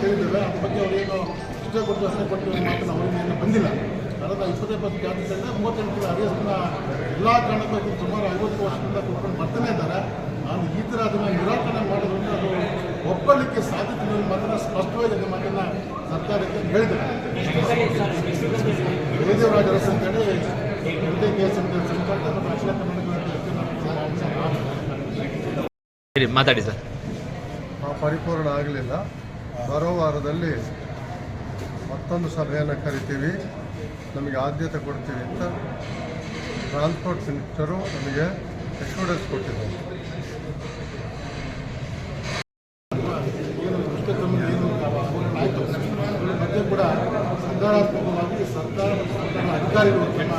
ಕೇಳಿದ್ದೇವೆ. ಅದ್ರ ಬಗ್ಗೆ ಅವರೇನು ಇಷ್ಟ ಕೊಟ್ಟು ಅಷ್ಟೇ ಕೊಟ್ಟು ಮಾತನ್ನು ಅವರಿಂದ ಬಂದಿಲ್ಲ. ಕಳೆದ ಇಪ್ಪತ್ತೈದು ಜಾತಿಗಳಿಂದ ಮೂವತ್ತೆಂಟು ಹರಿಯಸ್ನ ಎಲ್ಲ ಕಾರಣಕ್ಕೂ ಸುಮಾರು ಐವತ್ತು ವರ್ಷದಿಂದ ಕೊಟ್ಕೊಂಡು ಬರ್ತಾನೆ ಇದ್ದಾರೆ. ನಾನು ಈ ಥರ ಅದನ್ನು ನಿರಾಕರಣೆ ಮಾಡೋದ್ರಿಂದ ಅದು ಒಪ್ಪಲಿಕ್ಕೆ ಸಾಧ್ಯತೆ ಮಾತ್ರ ಸ್ಪಷ್ಟವಾಗಿ ಅದನ್ನ ಮಾತನ್ನು ಸರ್ಕಾರಕ್ಕೆ ಹೇಳಿದ್ದಾರೆ. ಜಯದೇವರಾಜ ಅರಸ್ ಅಂತೇಳಿ ಕೇಸ್ ಅಂತ ಸಂಕಲ್ಪ ಮತ್ತು ಹೇಳಿ ಮಾತಾಡಿ ಸರ್. ಆ ಪರಿಪೂರ್ಣ ಆಗಲಿಲ್ಲ. ಬರೋ ವಾರದಲ್ಲಿ ಮತ್ತೊಂದು ಸಭೆಯನ್ನು ಕರಿತೀವಿ. ನಮಗೆ ಆದ್ಯತೆ ಕೊಡ್ತೀವಿ ಅಂತ ಟ್ರಾನ್ಸ್ಪೋರ್ಟ್ ಮಿನಿಸ್ಟರು ನಮಗೆ ಅಶ್ಯೂರೆನ್ಸ್ ಕೊಟ್ಟಿದ್ದಾರೆ. ಕೂಡ ಸಕಾರಾತ್ಮಕವಾಗಿ ಸರ್ಕಾರ ಅಧಿಕಾರಿಗಳು ತಮ್ಮ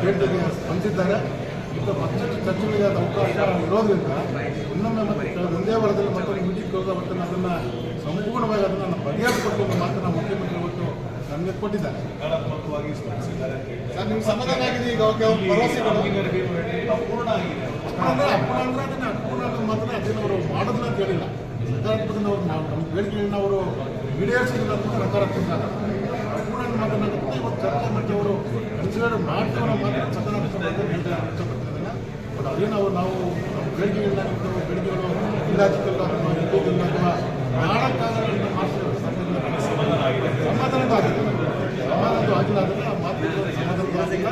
ಬೇಡಿಕೆಗೆ ಸ್ಪಂದಿಸಿದ್ದಾರೆ ಮತ್ತು ಮತ್ತಷ್ಟು ಚರ್ಚೆಗಳಿಗೆ ಆದ ಅವಕಾಶ ಇರೋದ್ರಿಂದ ಇನ್ನೊಮ್ಮೆ ಮತ್ತೆ ಒಂದೇ ವಾರದಲ್ಲಿ ಮತ್ತೊಂದು ಮೀಟಿಂಗ್ ಹೋದ ಮತ್ತು ಅದನ್ನು ಸಂಪೂರ್ಣವಾಗಿ ಅದನ್ನು ಬಗೆಹರಿಸಿಕೊಟ್ಟು ಮಾತ್ರ ಮಾತನ್ನು ಮುಖ್ಯಮಂತ್ರಿ ಇವತ್ತು ನನಗೆ ಕೊಟ್ಟಿದ್ದಾರೆ. ಸರ್ ನಿಮ್ಗೆ ಸಮಾಧಾನ ಆಗಿದೆ ಈಗ? ಅವ್ರಿಗೆ ಅವ್ರ ಭರವಸೆಗಳು ಅಪೂರ್ಣ ಆಗಿದೆ. ಅಪೂರ್ಣ ಅಪೂರ್ಣ ಅಂದ್ರೆ ಅದನ್ನ ಅಪೂರ್ಣ ಅನ್ನೋದು ಮಾತ್ರ ಅದನ್ನು ಅವರು ಮಾಡೋದಿಲ್ಲ ಅಂತ ಹೇಳಿಲ್ಲ. ಸಕಾರಾತ್ಮಕದಿಂದ ಅವರು ನಾವು ನಮ್ಮ ಬೇಡಿಕೆಗಳನ್ನ ಅವರು ಈಡೇರಿಸಿಲ್ಲ ಅಂತ ನಕಾರಾತ್ಮಕ ಅಪೂರ್ಣ ಮಾತ್ರ ಇವತ್ತು ಚರ್ಚೆ ಮಾಡಿ ಅವರು ಕನ್ಸಿಡರ್ ಮಾಡ್ತೀವಿ ಮಾತ್ರ ಸಕಾರಾತ್ಮಕ ಹೇಳ್ತಾರೆ ಇಷ್ಟಪಡ್ತಿದ್ದಾರೆ ಅದೇ ನಾವು ನಾವು ನಾವು ಬೇಡಿಕೆಗಳು ಇಲಾಖೆಗಳು ಅಥವಾ ಇಲ್ಲಿಗೆಲ್ಲ ಅಥವಾ ಮಾಡೋಕ್ಕಾಗಲ್ಲ ಮಾಡ್ತೀವಿ ಸಮಾಧಾನ ಆಗಿದೆ ಸಮಾಧಾನ ಆಗಿದೆ ಸಮಾಧಾನ ಆಗಿಲ್ಲ ಅದನ್ನು ಆ ಮಾತುಗಳು ಸಮಾಧಾನ ಆಗಿಲ್ಲ.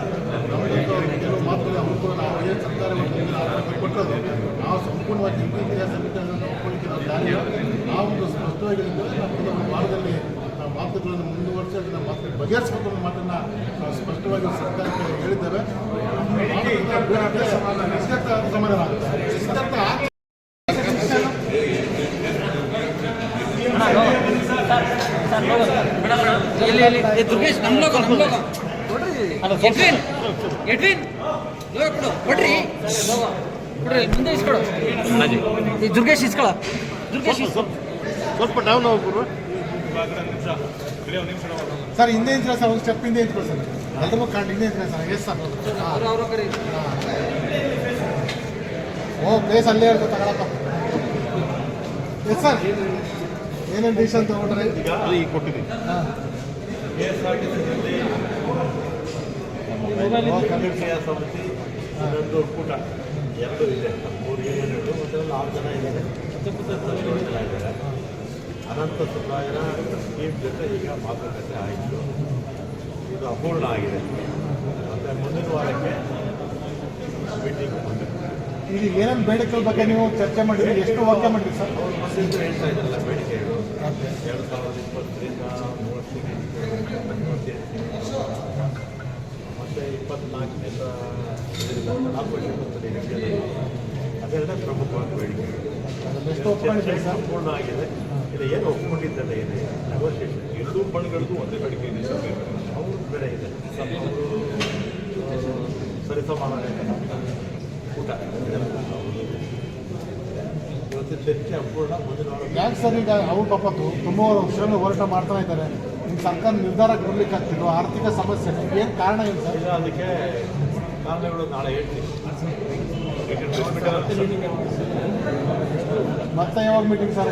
ನಮ್ಮದು ಕೆಲವು ಮಾತುಗಳು ನಾವು ಏನು ಸರ್ಕಾರ ಕೊಟ್ಟರು ನಾವು ಸಂಪೂರ್ಣವಾಗಿ ಹಿಂದಿ ಇತಿಹಾಸ ಒಪ್ಪಿಕೊಳ್ಳಿಕ್ಕೆ ನಾವು ನಾವು ಒಂದು ಸ್ಪಷ್ಟವಾಗಿ ನಮ್ಮ ನಾವು ನಾವು ಮಾತುಗಳನ್ನು ಮುಂದುವರಿಸಿ ಅದನ್ನು ಮಾತು ಬಗೆಹರಿಸಬೇಕು ಅನ್ನೋ ಮಾತನ್ನು ನಾವು ಸ್ಪಷ್ಟವಾಗಿ ಸರ್ಕಾರಕ್ಕೆ ಹೇಳಿದ್ದೇವೆ. ದುರ್ಗೇಶ್ ನಮ್ಮ ಲೋಕ ನಮ್ಮ ಲೋಕ ಎಡ್ವಿನ್ ಎಡ್ವಿನ್ ಕೊಡು ಕೊಡ್ರಿ ಕೊಡ್ರಿ ಮುಂದೆ ಇಸ್ಕೊಡು. ಈ ದುರ್ಗೇಶ್ ಇಸ್ಕೊಳ ದುರ್ಗೇಶ್ ಸ್ವಲ್ಪ ಡೌನ್ ಹೋಗ್ಬಿಡ್ರು ಸರ್, ಹಿಂದೆ ಇದ್ರೆ ಸರ್, ಒಂದು ಸ್ಟೆಪ್ ಹಿಂದೆ ಇಟ್ಕೊಳ್ಳಿ ಸರ್ ಎಲ್ಲರೂ ಕಾಂಡ್ ಹಿಂದೆ ಇದ್ರೆ ಸರ್. ಎಸ್ ಸರ್ ಓ ಪ್ಲೇಸ್ ಅಲ್ಲೇ ಇರ್ತದೆ ತಗೊಳಪ್ಪ. ಎಸ್ ಸರ್ ಏನೇನು ಡಿಸಿಷನ್ ತಗೊಂಡ್ರೆ? ಈಗ ಕೊಟ್ಟಿದ್ದೀನಿ ಹಾಂ. ಕಮಿಟಿಯ ಸಮಿತಿ ಇದೊಂದು ಕೂಟ ಎರಡು ಇದೆ ಮೂರು ಯೂನಿಯನ್ಗಳು ಮತ್ತು ಒಂದು ಆರು ಜನ ಇದ್ದಾರೆ ಜನ ಇದ್ದಾರೆ ಅನಂತ ಸುಬ್ಬರಾಯರ ಟೀಮ್ ಜೊತೆ ಈಗ ಮಾತುಕತೆ ಆಯಿತು. ಇದು ಅಪೂರ್ಣ ಆಗಿದೆ. ಮತ್ತು ಮುಂದಿನ ವಾರಕ್ಕೆ ಮೀಟಿಂಗ್ ಇದು ಏನೇನು ಬೇಡಿಕೆಗಳ ಬಗ್ಗೆ ನೀವು ಚರ್ಚೆ ಮಾಡಿದ್ರಿ? ಎಷ್ಟು ವಾಕ್ಯ ಮಾಡಿದ್ರಿ ಸರ್? ಅವ್ರು ಮೊದಲಿಂದ ಹೇಳ್ತಾ ಇದ್ರಲ್ಲ ಬೇಡಿಕೆಗಳು ಎರಡು ಸಾವಿರದ ಇಪ್ಪತ್ತರಿಂದ ಮೂವತ್ತಿಗೆ ಮತ್ತು ಇಪ್ಪತ್ನಾಲ್ಕರಿಂದ ನಾಲ್ಕು ವರ್ಷ. ಅದೆಲ್ಲ ಪ್ರಮುಖವಾದ ಬೇಡಿಕೆಗಳು ಸಂಪೂರ್ಣ ಆಗಿದೆ ಇದು ಏನು ಒಪ್ಕೊಂಡಿದ್ದಲ್ಲ ಇದೆ ನೆಗೋಷಿಯೇಷನ್ ಎರಡೂ ಬಣಗಳದ್ದು ಒಂದೇ ಬೇಡಿಕೆ ಇದೆ ಅವರು ಬೇರೆ ಇದೆ ಸರಿಸಮಾನ ಊಟ ಇವತ್ತಿನ ಅಪೂರ್ಣ ಮುಂದಿನ ಯಾಕೆ ಸರ್ ಈಗ ಅವ್ರ ಪಾಪ ತುಂಬ ವರ್ಷಗಳು ಹೋರಾಟ ಮಾಡ್ತಾ ಇದ್ದಾರೆ? ನಿಮ್ಮ ಸರ್ಕಾರ ನಿರ್ಧಾರಕ್ಕೆ ಬರ್ಲಿಕ್ಕೆ ಆಗ್ತಿರೋ ಆರ್ಥಿಕ ಸಮಸ್ಯೆ ಏನು ಕಾರಣ ಏನು ಸರ್? ಈಗ ಅದಕ್ಕೆ ಕಾರಣಗಳು ನಾಳೆ ಹೇಳ್ತೀನಿ. ಮತ್ತೆ ಯಾವಾಗ ಮೀಟಿಂಗ್ ಸರ್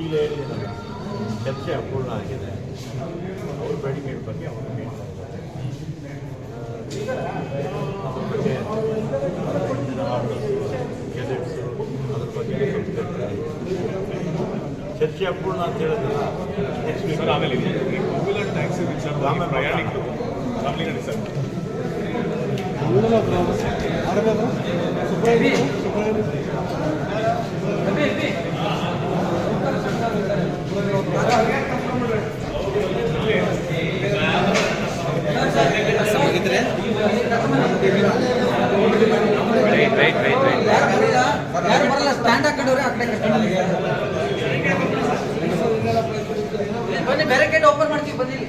ಈಗ ಚರ್ಚೆ ಅಪೂರ್ಣ ಆಗಿದೆ ಅವ್ರ ಬೇಡಿಕೆಗಳ ಬಗ್ಗೆ ಅವರು ಬಗ್ಗೆ ಗೆಜೆಟ್ಸು ಅದ್ರ ಬಗ್ಗೆ ಚರ್ಚೆ ಅಪೂರ್ಣ ಅಂತ ಹೇಳಿದ್ರೆ ನೆಕ್ಸ್ಟ್ ಆಮೇಲೆ ಟ್ಯಾಕ್ಸಿ ವಿಚಾರ ಆಮೇಲೆ ಪ್ರಯಾಣಿಕರು ಸರ್. ಸ್ಟ್ಯಾಂಡ್ ಹಾಕೊಂಡವ್ರೆ ಆ ಕಡೆ ಬನ್ನಿ. ಬನ್ನಿ ಬ್ಯಾರಿಕೇಡ್ ಓಪನ್ ಮಾಡ್ತೀವಿ ಬನ್ನಿ ಇಲ್ಲಿ.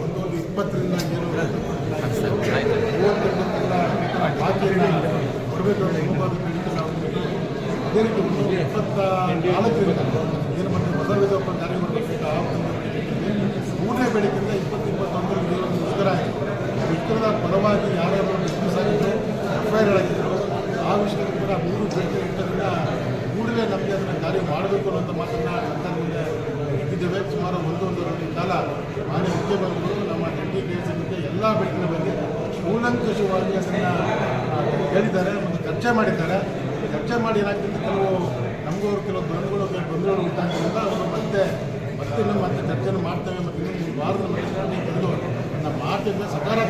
ಒಂದೊಂದು ಇಪ್ಪತ್ತರಿಂದ ಏನು ಆಯ್ತು ಮೂವತ್ತೊಂಬತ್ತರ ಬಾಕಿಯನ್ನು ಕೊಡಬೇಕು ಅಂತ ಮುಂಬಾದ ಖಂಡಿತ ನಾವು ಅದೇ ರೀತಿ ಒಂದು ಇಪ್ಪತ್ತ ನಾಲ್ಕರಿಂದ ಏನು ಮತ್ತೆ ಹೊಸ ವಿಧೋಪ ಜಾರಿ ಮಾಡಬೇಕು ಆ ಒಂದು ಮೂರನೇ ಬೆಳಕಿಂದ ಇಪ್ಪತ್ತು ಇಪ್ಪತ್ತೊಂದರಲ್ಲಿ ಏನು ಮುಷ್ಕರ ಆಯಿತು ಮುಷ್ಕರದ ಪರವಾಗಿ ಯಾರ್ಯಾರು ಬಿಸ್ನೆಸ್ ಆಗಿದ್ರು ಎಫ್ ಐ ಆರ್ ಆಗಿದ್ರು ಆ ವಿಷಯದಲ್ಲಿ ಕೂಡ ಮೂರು ಬೇಡಿಕೆ ಇಟ್ಟರಿಂದ ಕೂಡಲೇ ನಮಗೆ ಅದನ್ನು ಕಾರ್ಯ ಮಾಡಬೇಕು ಅನ್ನೋಂಥ ಮಾತನ್ನು ಸರ್ಕಾರ ಮುಂದೆ ಇಟ್ಟಿದ್ದೇವೆ ಸುಮಾರು ಒಂದು ಒಂದೂವರೆ ಕಾಲ ಮಾನ್ಯ ಮುಖ್ಯಮಂತ್ರಿಗಳು, ನಮ್ಮ ಜಂಟಿ ಕೆ ಬಗ್ಗೆ ಎಲ್ಲ ಬೆಟ್ಟಿನ ಬಗ್ಗೆ ಕೂಲಂಕಷವಾಗಿ ಅದನ್ನು ಹೇಳಿದ್ದಾರೆ ಮತ್ತು ಚರ್ಚೆ ಮಾಡಿದ್ದಾರೆ. ಚರ್ಚೆ ಮಾಡಿ ಏನಾಗ್ತದೆ ಕೆಲವು ನಮಗೂ ಅವ್ರು ಕೆಲವು ಗೊಂದಲಗಳು ಗೊಂದಲಗಳು ಉಂಟಾಗಿದ್ದರಿಂದ ಅವರು ಮತ್ತೆ ಮತ್ತೆ ಮತ್ತೆ ಚರ್ಚೆಯನ್ನು ಮಾಡ್ತೇವೆ. ಮತ್ತು ಇನ್ನೊಂದು ವಾರದ ಮೇಲೆ ಬಂದು ನಮ್ಮ ಸ್ಪಂದಿಸಿದ್ದಾರೆ ಮೂರು